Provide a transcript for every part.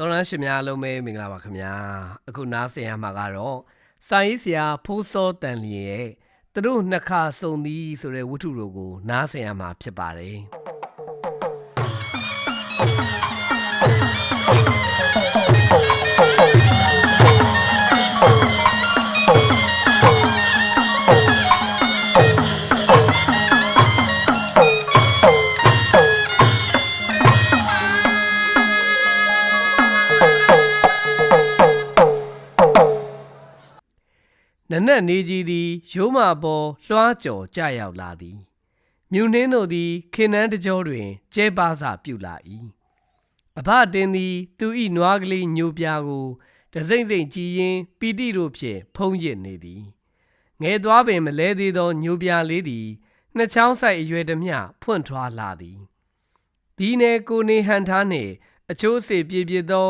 တော်ရန်ရှင်များလုံးပဲမင်္ဂလာပါခင်ဗျာအခုနားဆင်ရမှာကတော့စာရေးဆရာဖိုးစောတန်လျင်ရဲ့သူတို့နှစ်ခါစုံသည်ဆိုတဲ့ဝတ္ထုတို့ကိုနားဆင်ရမှာဖြစ်ပါတယ် နနက်နေကြီးသည်ရိုးမာပေါ်လွှားကြော်ကြရောက်လာသည်မြူနှင်းတို့သည်ခေနန်းတကြောတွင်ကျဲပါစာပြုလာ၏အဘတင်သည် သူ၏နွားကလေးညိုပြားကိုတစိမ့်စိမ့်ကြည်ရင်ပီတိတို့ဖြင့်ဖုံးရစ်နေသည်ငယ်သွားပင်မလဲသေးသောညိုပြားလေးသည်နှစ်ချောင်းဆိုင်အရွယ်တမျှဖွင့်ထွားလာသည်ဒီနယ်ကိုနေဟန်ထားနှင့်အချိုးစေပြေပြေသော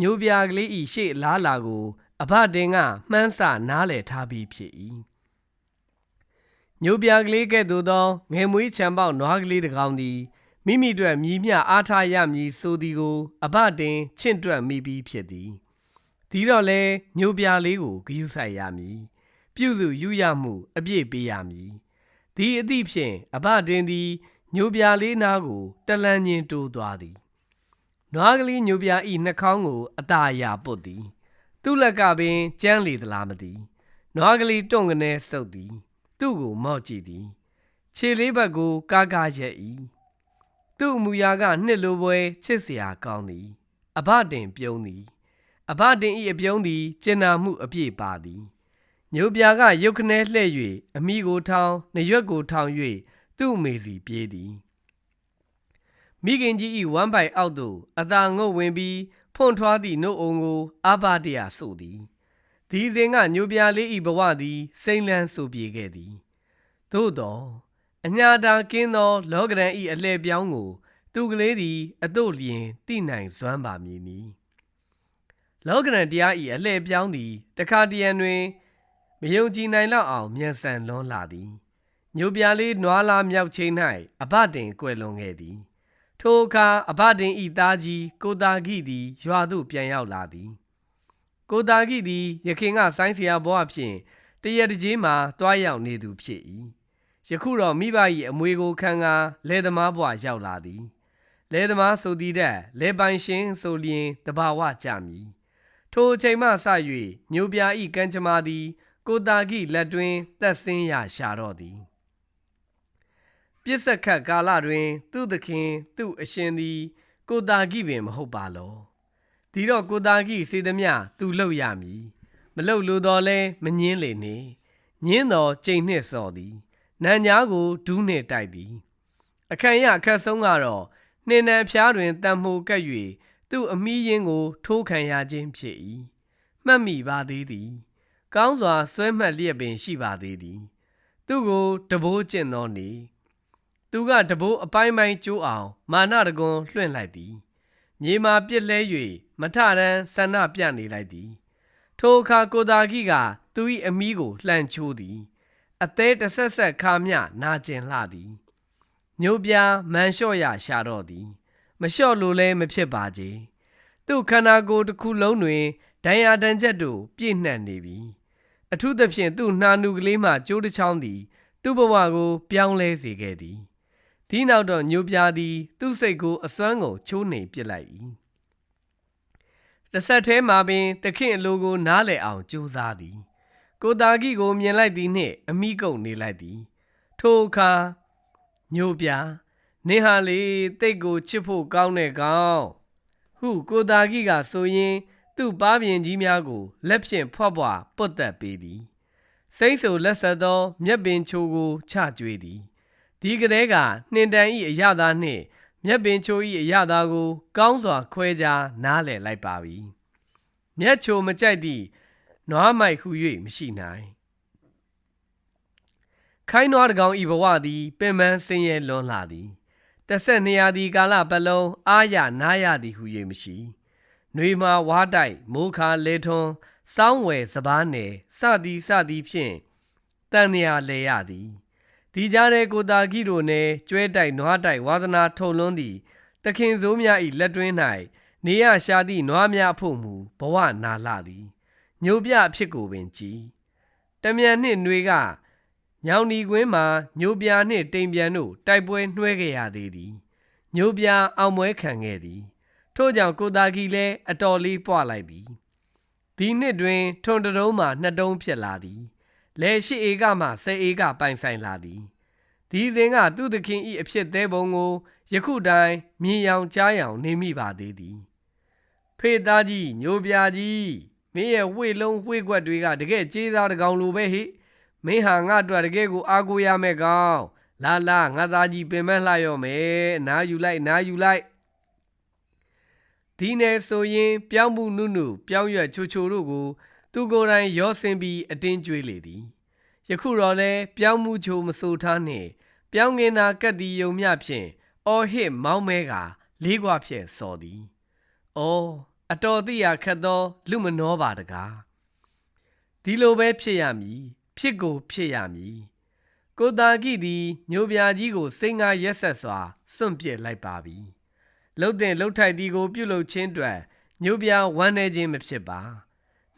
ညိုပြားကလေး၏ရှေ့လားလာကို အဘတင်ကမှန်းဆနားလည်ထားပြီးဖြစ်၏ညိုပြားကလေးကဲ့သို့သောငယ်မွေးချံပေါက်နွားကလေးတစ်ကောင်သည်မိမိတို့မြည်မျှအားထားရမည်ဆိုသည်ကိုအဘတင်ချင့်တွက်မိပြီးဖြစ်သည်ဒီတော့လဲညိုပြားလေးကိုဂယုစိုက်ရမည်ပြုစုယူရမှု အပြည့်ပေးရမည်ဒီအသည့်ဖြင့်အဘတင်သည်ညိုပြားလေးနားကိုတလန်းချင်းတိုးသွားသည်နွားကလေးညိုပြားဤနှာခေါင်းကိုအตาရပုတ်သည် သူ့လက်ကပင်ကြမ်းလေသလားမသိနွားကလေးတွန့်ကနေစုပ်သည် သူ့ကိုမော့ကြည့်သည် ခြေလေးဘက်ကို ကားကားရက်၏သူ့အမူအရာကနှစ်လိုပွဲချစ်စရာကောင်းသည် အဘတင်ပြုံးသည်အဘတင်ဤအပြုံးသည်ကျင်နာမှုအပြည့်ပါသည်ညိုပြာကရုတ်ခနဲလှဲ့၍အမိကိုထောင်းနရွက်ကိုထောင်း၍သူ့အမေစီပြေးသည်မိခင်ကြီးဤဝမ်းပိုင်အောက်သို့အသာငုတ်ဝင်ပြီး ဖွန့်ထွားသည့်နှုတ်အုံကိုအာဘတရဆိုသည်ဒီစဉ်ကညိုပြာလေးဤဘဝသည်စိမ့်လန်းဆိုပြေခဲ့သည်သို့သောအညာတာကင်းသော လောကရန်ဤအလှည့်ပြောင်းကို သူကလေးသည်အတို့လျင်တိနိုင်စွမ်းပါမည်နီလောကရန်တရားဤအလှည့်ပြောင်းသည်တခါတရံတွင်မယုံကြည်နိုင်လောက်အောင်မြန်ဆန်လွန်းလာသည်ညိုပြာလေးနွားလာမြောက်ချိန်၌အဘတင်ကွယ်လွန်ခဲ့သည် ထိုအခါအဘတင်ဤသားကြီးကိုတာဂိသည်ရွာသို့ပြန်ရောက်လာသည် ကိုတာဂိသည်ယခင်ကဆိုင်းဆရာဘွားဖြင့်တရက်တကြီးမှတွားရောက်နေသူဖြစ်၏ယခုတော့မိဘ၏အမွေကိုခံကားလယ်သမားဘွားရောက်လာသည်လယ်သမားဆိုသည်တဲ့လယ်ပိုင်ရှင်ဆိုလျင်တဘာဝကြမည်ထိုအချိန်မှစ၍ညိုပြာဤကံကြမ္မာသည် ကိုတာဂိလက်တွင်သက်ဆင်းရရှာတော့သည် ပြစ်စက်ခတ်ကာလတွင် သူ့သခင် သူ့အရှင်သည် ကိုတာဂိပင်မဟုတ်ပါလောဒီတော့ကိုတာဂိစေသမျှသူလှုပ်ရမည်မလှုပ်လို့တော့လဲမငင်းလေနေညင်းတော်ကြိမ်နှစ်စော်သည်နန်ညာကိုဒူးနှင့်တိုက်သည် အခန့်ရအခက်ဆုံးကတော့နှင်းနံဖျားတွင်တံမှုကပ်၍သူ့အမီးရင်းကို ထိုးခံရခြင်းဖြစ်၏မှတ်မိပါသေးသည် ကောင်းစွာဆွဲမှတ်လျက်ပင်ရှိပါသေးသည် သူ့ကိုတဘိုးကျင့်သောနေ သူကတဘိုးအပိုင်းပိုင်းကျိုးအောင် မာနတကွန်လွှင့်လိုက်သည်မြေမာပြစ်လဲ၍မထရန်ဆန္ဒပြနေလိုက်သည် ထိုအခါကိုတာဂိကသူ၏အမီးကိုလှန်ချိုးသည် အသေးတဆက်ဆက်ခါမျှနာကျင်လှသည်ညိုပြာမန်လျှော့ရရှာတော့သည် မလျှော့လို့လည်းမဖြစ်ပါကြသူ့ခန္ဓာကိုယ်တစ်ခုလုံးတွင်ဒဏ်ရာဒဏ်ချက်တို့ပြည့်နှံ့နေပြီအထူးသဖြင့်သူ့နှာနုကလေးမှကျိုးတစ်ချောင်းသည် သူ့ဘဝကို ပြောင်းလဲစေခဲ့သည် ဒီနောက်တော့ညိုပြာသည် သူ့စိတ်ကိုအစွမ်းကုန်ချိုးနှိမ်ပစ်လိုက်၏တစ်ဆက်သေးမှာပင်တခင်အလိုကို နားလည်အောင်ကြိုးစားသည် ကိုတာဂီကိုမြင်လိုက်သည်နှင့်အမိကုတ်နေလိုက်သည် ထိုအခါညိုပြာနင်ဟာလေတိတ်ကိုချစ်ဖို့ကောင်းတဲ့ကောင်ဟုကိုတာဂီကဆိုရင် သူ့ပါးပြင်ကြီးများကိုလက်ဖြင့်ဖွက်ပွားပုတ်တက်ပေးသည်စိမ့်ဆူလက်ဆက်သော မြက်ပင်ချိုကိုချကြွေးသည် ဒီကလေးကနှင်တန်ဤအရသာနှင့်မြက်ပင်ချိုဤအရသာကို ကောင်းစွာခွဲခြားနားလည်လိုက်ပါပြီမြက်ချိုမကြိုက်သည့်နွားမိုက်ဟု၍မရှိနိုင်ခိုင်းနွားတကောင်ဤဘဝသည်ပင်ပန်းဆင်းရဲလွန်လာသည်တဆက်နေရသည်ကာလပတ်လုံးအားရနားရသည်ဟု၍မရှိຫນွေမှာဝါတိုက်မိုးခါလေထွန်းစောင်းဝယ်စပားနယ်စသည်စသည်ဖြင့်တန်နေရလေရသည် ဒီကြားတဲ့ကိုတာဂီတို့နယ်ကျွဲတိုက်နွားတိုက်ဝါသနာထုံလွန်းသည်တခင်စိုးများ၏လက်တွင်း၌နေရရှာသည့်နွားများအဖို့မူဘဝနာလှသည်ညိုပြအဖြစ်ကိုပင်ကြည်တမြန်နှင့်နှွေကညောင်ဒီကွင်းမှာညိုပြနှင့်တိမ်ပြန်တို့တိုက်ပွဲနှွဲခဲ့ရသေးသည်ညိုပြအောင်ပွဲခံခဲ့သည်ထို့ကြောင့်ကိုသားကြီးလည်းအတော်လေးပွားလိုက်သည်ဒီနှစ်တွင်ထွန်တရုံးမှနှစ်တုံးဖြစ်လာသည် လဲရှိဧကမှဆယ်ဧကပိုင်ဆိုင်လာသည်ဒီစဉ်ကသူ့သခင်ဤအဖြစ်သေးပုံကိုယခုတိုင်မြင်ရောင်ကြားရောင်နေမိပါသေးသည်ဖေသားကြီးညိုပြကြီးမင်းရဲ့ဝှေ့လုံးဝှေ့ခွက်တွေကတကယ်ကြေးသားတကောင်လိုပဲဟိမင်းဟာငါ့အတွက်တကယ်ကိုအားကိုးရမယ်ကောင်လာလာငါသားကြီးပင်မလှရော့မယ်အနားယူလိုက်အနားယူလိုက်ဒီနယ်ဆိုရင် ပြောင်းမှုနုနုပြောင်းရွက်ချိုချိုတို့ကို သူကိုယ်တိုင်ရောဆင်းပြီးအတင်းကျွေးလေသည်ယခုတော့လဲပြောင်းမှုချိုမဆိုထားနှင့်ပြောင်းငင်နာကတ်တီယုံမြဖြင့်အော်ဟစ်မောင်းမဲကလေးကွာဖြင့်စော်သည်။အော်အတော်သိရခက်သော လူမနှောပါတကားဒီလိုပဲဖြစ်ရမည်ဖြစ်ကိုဖြစ်ရမည်ကိုတာကိသည်ညိုပြာကြီးကိုစိတ်ငါရက်ဆက်စွာစွန့်ပစ်လိုက်ပါပြီလှုပ်တဲ့လှုပ်ထိုက်သည်ကိုပြုတ်လုချင်းတွင်ညိုပြာဝမ်းနေခြင်းမဖြစ်ပါ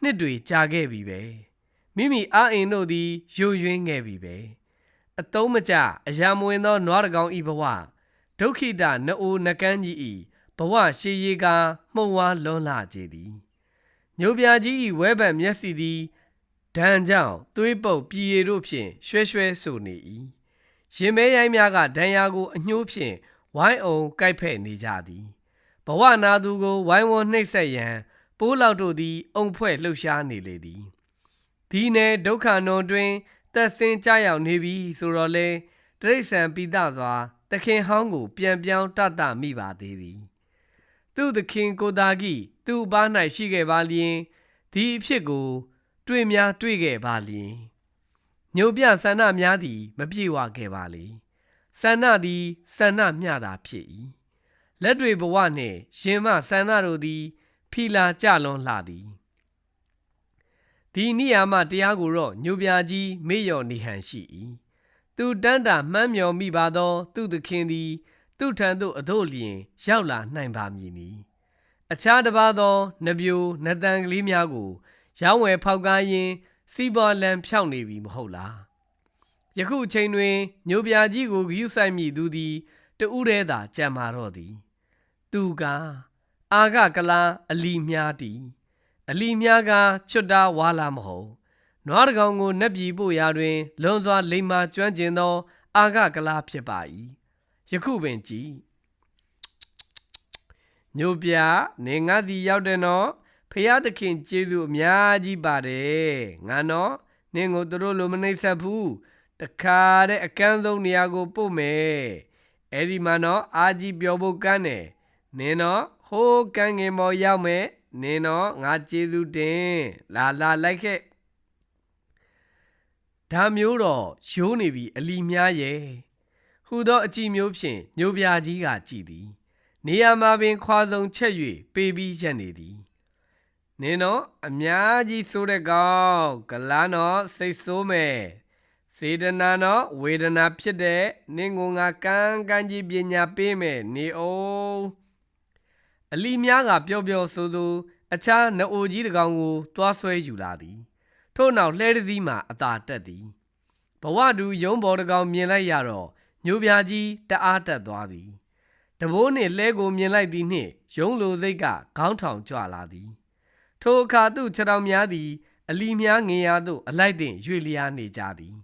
နှစ်တွေကြာခဲ့ပြီပဲမိမိအာအင်တို့သည်ယိုယွင်းခဲ့ပြီပဲအတုံးမကြအရာမဝင်သောနွားတကောင်ဤဘဝဒုက္ခိတနအိုနကန်းကြီးဤဘဝရှေးရီကမှုံဝါလွန်လာကြသည်ညိုပြာကြီးဤဝဲဘက်မျက်စီသည်ဒဏ်ကြောင့်သွေးပုတ်ပြည်ရည်တို့ဖြင့်ရွှဲရွှဲဆိုနေ၏ရင်မဲရိုင်းများကဒဏ်ရာကိုအညှိုးဖြင့်ဝိုင်းအောင်ကိုက်ဖဲ့နေကြသည်ဘဝနာသူကိုဝိုင်းဝန်းနှိပ်စက်ရန် ပိုးလောက်တို့သည်အုံဖွဲ့လှုပ်ရှားနေလေသည်ဒီနယ်ဒုက္ခနုံတွင်သက်စင်ကြရောက်နေပြီဆိုတော့လေတရိษံပိတစွာတခင်ဟောင်းကိုပြန်ပြောင်းတတမိပါသေးသည်သူသခင်ကိုတာကြီးသူ့ဘာ၌ရှိခဲ့ပါလျင်ဒီအဖြစ်ကို တွေ့များတွေ့ခဲ့ပါလျင်ညုံပြဆန္ဒများသည် မပြေဝခဲ့ပါလေဆန္ဒသည်ဆန္ဒမျှတာဖြစ်၏လက်တွေဘဝနှင့်ရှင်မဆန္ဒတို့သည် ဖီလာကြလွန်လှသည်ဒီနိယာမတရားကိုတော့ညိုပြကြီးမေ့လျော့နေဟန်ရှိ၏သူတန်းတာမှန်းမြော်မိပါသော သူသခင်သည် သူထံသို့အတို့လျင် ရောက်လာနိုင်ပါမည်နီအခြားတစ်ပါးသောနပြိုနတန်ကလေးများကို ရောင်းဝယ်ဖောက်ကားရင်းစီးပွားလန်ဖြောင့်နေပြီမဟုတ်လားယခုအချိန်တွင်ညိုပြကြီးကိုဂယုဆိုင်မိသူသည်တူးရဲသာကြံမာတော့သည် သူက အာဂကလာအလီမြားတီအလီမြားကချွတ်တာဝါလာမဟုတ်နွားတကောင်ကိုနှက်ပြည်ပို့ရာတွင် လွန်စွာလိမ္မာကျွမ်းကျင်သော အာဂကလာဖြစ်ပါ၏ယခုပင်ကြည်ညိုပြနေငါသည်ရောက်တယ်နော်ဖရာသခင်ကျေးဇူးအများကြီးပါတယ်ငါနော်နင်းကိုတို့လိုမနှိမ့်ဆက်ဘူးတခါတဲ့အကန်းဆုံးနေရာကိုပို့မယ်အဲ့ဒီမှာနော်အာကြီးပြောဖို့ကန်းတယ် နင်းတော့ဟိုးကန်းငင်မော်ရောက်မယ်နင်းတော့ငါကျေးဇူးတင်လာလာလိုက်ခဲ့ဒါမျိုးတော့ရိုးနေပြီအလီများရဲ့ဟူသောအကြည့်မျိုးဖြင့်ညိုပြာကြီးကကြည်သည် နေရာမှာပင်ခွာဆုံးချက်၍ပေးပြီးရက်နေသည်နင်းတော့အများကြီးဆိုးတဲ့ကောင်ကလားတော့စိတ်ဆိုးမယ်စေတနာတော့ဝေဒနာဖြစ်တဲ့နင်းကိုငါကန်းကန်းကြီးပညာပေးမယ်နေအောင် အလီများကပျော်ပျော်ဆိုးဆိုးအခြားနအိုကြီးတကောင်ကိုတွားဆွဲယူလာသည်ထို့နောက်လှဲတစည်းမှအသာတက်သည်ဘဝတူရုံးဘော်တကောင်မြင်လိုက်ရတော့ညိုပြာကြီးတအားတက်သွားသည်တဘိုးနှင့်လှဲကိုမြင်လိုက်သည်နှင့်ရုံးလိုစိတ်ကခေါင်းထောင်ကြွလာသည် ထိုအခါသူ့ခြေထောက်များသည် အလီများငင်ရသို့အလိုက်တင်ရွေလျားနေကြသည်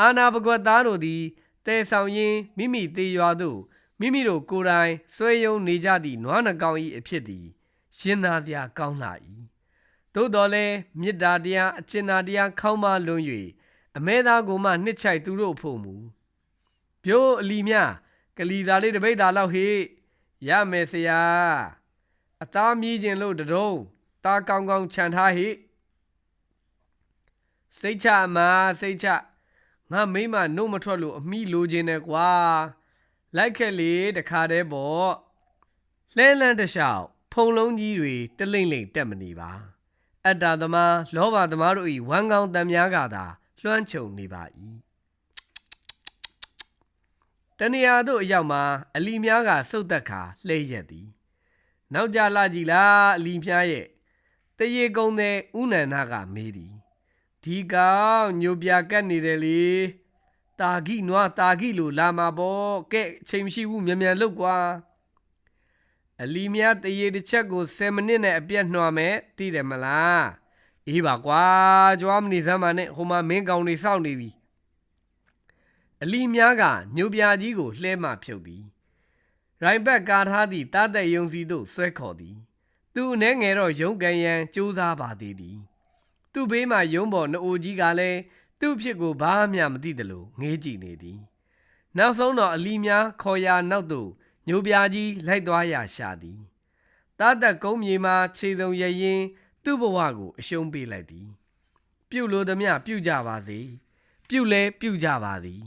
အာနာပကွက်သားတို့သည်တဲဆောင်ရင်းမိမိသေးရွာသို့ မိမိတို့ကိုယ်တိုင်ဆွဲယုံနေကြသည့်နွားနှကောင်၏အဖြစ်သည် ရှင်းနာစရာကောင်းလှ၏သို့တော်လည်းမေတ္တာတရားအကျဉ်းနာတရားခေါင်းမလွန်၍အမဲသားကိုမှနှစ်ချိုက်သူတို့ဖို့မူပြိုးအလီမြကလီစာလေးတပိတ်သားလောက်ဟေ့ရမယ်ဆရာအသားမြည်ခြင်းလို့တတုံးသားကောင်းကောင်းခြံထားဟိစိတ်ချအမစိတ်ချငါမိမနှုတ်မထွက်လို့အမိလိုချင်တယ်ကွာ လိုက်ခက်လေတခါတည်းပေါ့လှဲလန်းတလျှောက်ဖုံလုံးကြီးတွေတလိမ့်လိမ့်တက်မနေပါအတ္တသမားလောဘသမားတို့၏ဝမ်းကောင်းတံများကသာလွှမ်းခြုံနေပါ၏တဏှာတို့အရောက်မှာအလီများကစုတ်သက်ခါလှဲရက်သည် နောက်ကြလာကြည်လားအလီမြားရဲ့တရေကုံတဲ့ဥနန္ဒကမေးသည်ဒီကောင်ညိုပြကတ်နေတယ်လေ တာဂိနွားတာဂိလိုလာမှာပေါ့ကဲအချိန်မရှိဘူးမြန်မြန်လုပ်ကွာအလီမြားတရေတစ်ချက်ကို10မိနစ်နဲ့အပြတ်နှွာမယ်သိတယ်မလားအေးပါကွာကြွားမနေစမ်းပါနဲ့ဟိုမှာမင်းကောင်တွေစောင့်နေပြီအလီမြားကညိုပြကြီးကိုလှဲမှဖြုတ်သည်ရိုင်ဘက်ကာထားသည့်တားတဲ့ယုံစီသို့ဆွဲခေါ်သည် သူအနှဲငယ်တော့ရုံးကန်ရန်ကြိုးစားပါသေးသည် သူ့ဘေးမှရုံးပေါ်နှအိုကြီးကလည်း သူ့ဖြစ်ကိုဘာမှမသိသလိုငေးကြည့်နေသည်နောက်ဆုံးတော့အလီများခေါ်ရာနောက်သို့ညိုပြာကြီးလိုက်သွားရာရှာသည်တားတက်ကုန်းမြေမှာခြေစုံရရင်သူ့ဘဝကိုအရှုံးပေးလိုက်သည် ပြုတ်လို့သမျှပြုတ်ကြပါစေပြုတ်လဲပြုတ်ကြပါသည်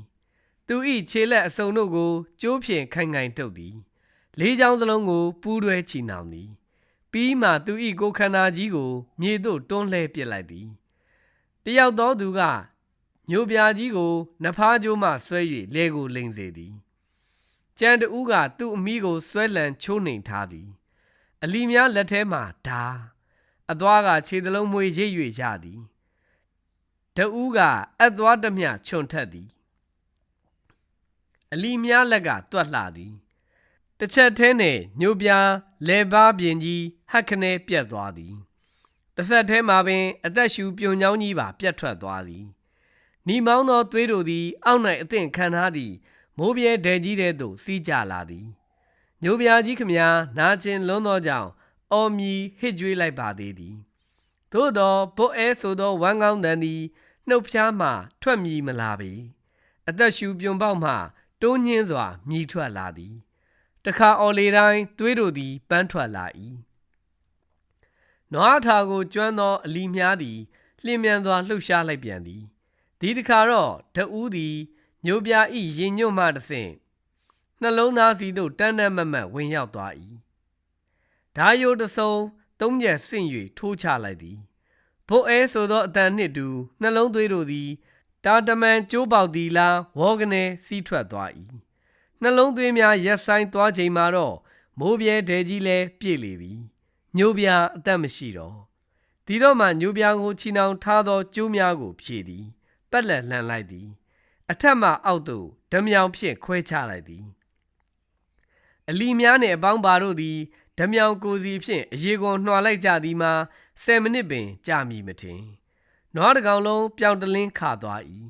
သူဤခြေလက်အစုံတို့ကိုကျိုးဖြင့်ခိုင်ခိုင်တုပ်သည်လေးချောင်းစလုံးကိုပူးတွဲချီနှောင်သည် ပြီးမှသူဤကိုယ်ခန္ဓာကြီးကို မြေသို့တွန်းလှဲပစ်လိုက်သည်တယောက်သောသူက ညိုပြာကြီးကိုနဖားကျိုးမှဆွဲ၍လဲကိုလိန်စေသည်ကြံတူးကသူ့အမိကိုဆွဲလန်ချိုးနှိမ်ထားသည် အလီများလက်ထဲမှဓာအသွားကခြေသလုံးမွေရိပ်၍ရသည်တူးကအက်သွားတစ်မျှခြုံထက်သည်အလီများလက်ကတွက်လှသည်တစ်ချက်ထဲနဲ့ညိုပြားလေပါးပြင်ကြီးဟက်ခနဲပြတ်သွားသည်တစ်ဆက်ထဲမှာပင် အသက်ရှူပြုံချောင်းကြီးပါပြတ်ထွက်သွားသည် နီမောင်းသောသွေးတို့သည် အောက်၌အသင့်ခံထားသည့်မိုးပြဲဒဲကြီးတဲ့သို့စီးကြလာသည်ညိုပြားကြီးခမညာနာကျင်လွန်းသောကြောင့်အော်မြည်ဟစ်ကြွေးလိုက်ပါသေးသည်သို့သောဘို့အဲဆိုသောဝမ်းကောင်းတန်သည်နှုတ်ဖျားမှထွက်မြည်မလာပေအသက်ရှူပြုံပေါက်မှတိုးညင်းစွာမြည်ထွက်လာသည်တခါအော်လေတိုင်းသွေးတို့သည်ပန်းထွက်လာ၏နွားထာကိုကျွမ်းသောအလီမြားသည်လျင်မြန်စွာလှုပ်ရှားလိုက်ပြန်သည် ဒီတခါတော့တဦးသည်ညိုပြာဤရင်ညွတ်မှတဆင့်နှလုံးသားစီသို့တန်းတန်းမတ်မတ်ဝင်ရောက်သွား၏ဓာယိုတဆုံသုံးရက်ဆင့်၍ထိုးချလိုက်သည်ဘို့အဲဆိုသောအတန်နှင့်တူနှလုံးသွေးတို့သည်တာတမန်ကျိုးပေါက်သည်လားဝေါကနေစီးထွက်သွား၏နှလုံးသွေးများရက်ဆိုင်သွားချိန်မှာတော့မိုးပြဲဒဲကြီးလည်းပြည့်လေပြီညိုပြာအသက်မရှိတော့ဒီတော့မှညိုပြာကိုချီနှောင်ထားသောကျိုးများကိုဖြည့်သည် ပက်လက်လှန်လိုက်သည် အထက်မှအောက်သို့ဓမြောင်ဖြင့်ခွဲချလိုက်သည်အလီများနှင့်အပေါင်းပါတို့သည်ဓမြောင်ကိုစီဖြင့်အရေကွန်နှွာလိုက်ကြသည်မှာ10မိနစ်ပင်ကြာမည်မထင်နွားတကောင်လုံးပျောင်တလင်းခါသွား၏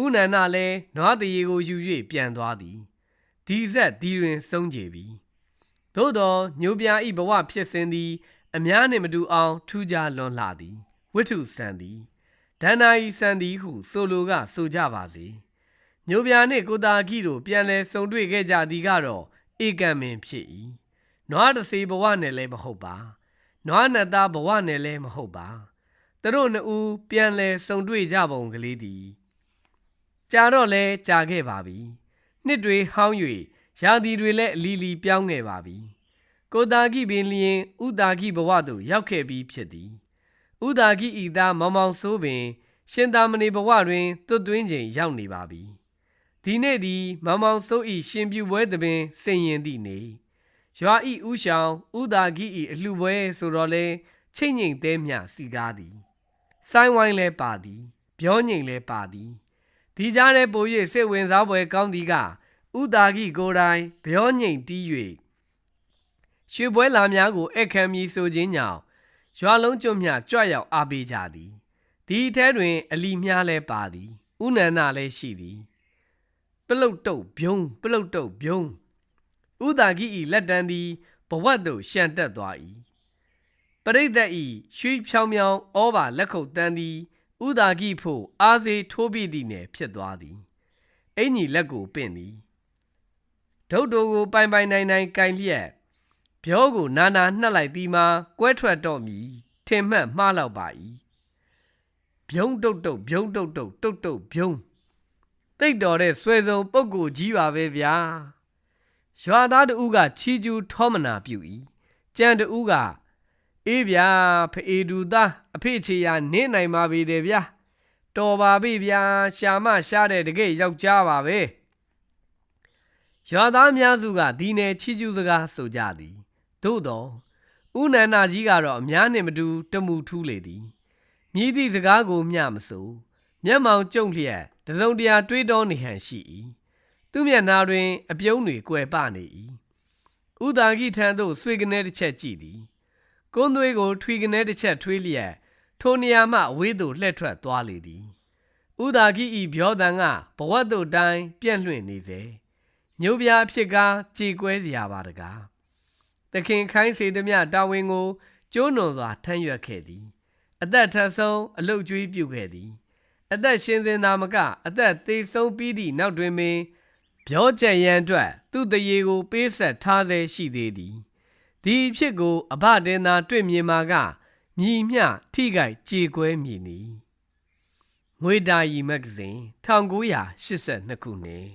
ဥနန္ဒလည်းနွားတရေကိုယူ၍ပြန်သွားသည်ဒီဆက်ဒီတွင်ဆုံးကြပြီသို့သောညိုပြာဤဘဝဖြစ်စဉ်သည် အများနှင့်မတူအောင်ထူးခြားလွန်လှသည်ဝိထုဆန်သည် ဒန္နာဤဆန်သည်ဟု ဆိုလိုက ဆိုကြပါစေညိုပြာနှင့်ကိုတာကြီးတို့ပြန်လဲဆုံတွေ့ခဲ့ကြသည်ကတော့ဧကံမင်ဖြစ်၏နွားတစေဘဝနဲ့လည်းမဟုတ်ပါနွားနတ်သားဘဝနဲ့လည်းမဟုတ်ပါသူတို့နှစ်ဦးပြန်လဲဆုံတွေ့ကြပုံကလေးသည်ကြာတော့လဲကြာခဲ့ပါပြီနှစ်တွေဟောင်း၍ရာသီတွေလည်းအလီလီပြောင်းခဲ့ပါပြီကိုတာကိပင်လျင်ဥတာကိဘဝသို့ရောက်ခဲ့ပြီးဖြစ်သည် ဥတာကိဤသားမောင်မောင်ဆိုးပင် ရှင်သာမဏေဘဝတွင်တွတ်သွင်းချိန်ရောက်နေပါပြီဒီနေ့သည်မောင်မောင်ဆိုးဤရှင်ပြူပွဲသဘင်စင်ရင်သည့်နေရွာဤဥဆောင်ဥတာကိဤအလှပွဲဆိုတော့လဲချိတ်ငိမ်သေးမြစီကားသည်ဆိုင်းဝိုင်းလဲပါသည် ပြောငိမ်လဲပါသည်ဒီကြားထဲပို၍စိတ်ဝင်စားပွဲကောင်းသည်ကဥတာကိကိုယ်တိုင်ပြောငိမ်တီး၍ရွှေပွဲလာများကိုအခမ်းမီဆိုခြင်းကြောင့် ရွာလုံးကျွတ်မြကြွရောက်အားပေးကြသည်ဒီထဲတွင် အလီမြားလဲပါသည်ဥနန္ဒလည်းရှိသည်ပလုတ်တုတ်ဘုံပလုတ်တုတ်ဘုံဥတာကိဤလက်တန်းသည်ဘဝတ်သို့ရှံတက်သွား၏ပရိသတ်ဤရွှေဖြောင်ဖြောင်ဩဘာလက်ခုပ်တန်းသည်ဥဒါကိဖို့အားစေထိုးပြသည့်နယ်ဖြစ်သွားသည်အင်ကြီးလက်ကိုပင့်သည်ဒုတ်တို့ကိုပိုင်ပိုင်နိုင်နိုင်ကင်လျက် ပြောကိုနာနာနှက်လိုက်သည်မှာကွဲထွက်တော့မည်ထင်မှတ်မှားလောက်ပါ၏ဗျုံတုတ်တုတ်ဗျုံတုတ်တုတ်တုတ်တုတ်ဗျုံတိတ်တော်တဲ့ဆွဲစုံပုတ်ကိုကြီးပါပဲဗျာရွာသားတူကချီကျူးထောမနာပြု၏ကြံတူကအေးဗျာဖေဒူသားအဖေချေရနင်းနိုင်ပါပြီတယ်ဗျာတော်ပါပြီဗျာရှာမရှာတဲ့တကယ်ယောက်ျားပါပဲရွာသားများစုကဒီနယ်ချီကျူးစကားဆိုကြသည် သို့တော့ဥနန္နာကြီးကတော့အများနှင့်မတူတမှုထူးလေသည်မြည်သည့်စကားကိုမျှမဆိုမျက်မှောင်ကျုံလျက်တစုံတရာတွေးတောနေဟန်ရှိ၏သူ့မျက်နှာတွင် အပြုံးတွေကွယ်ပနေ၏ဥဒါဂိထံသို့ဆွေကနေတစ်ချက်ကြည့်သည်ကုန်းသွေးကိုထွေကနေတစ်ချက်ထွေးလျက်ထိုနေရာမှအဝေးသို့လှည့်ထွက်သွားလေသည်ဥဒါဂိဤပြောတန်ကဘဝတ်တို့တိုင်းပြန့်လွင့်နေစေမြို့ပြအဖြစ်ကားကြေကွဲစရာပါတကား သခင်ခိုင်းစေသည်မြတာဝန်ကိုကျိုးနွန်စွာထမ်းရွက်ခဲ့သည် အသက်ထပ်ဆုံးအလုတ်ကျွေးပြုခဲ့သည် အသက်ရှင်စင်သာမကအသက်သေးဆုံးပြီးသည့်နောက်တွင်ပင်ပြောချက်ရန်အတွက်သူ့တရေကို ပေးဆက်ထားဆဲရှိသေးသည်ဒီအဖြစ်ကို အဘတင်သာတွေ့မြင်မှာကမြည်မျှထိခိုက်ကြေကွဲမြည်နီငွေတာရီမဂ္ဂဇင်း1982ခုနှစ်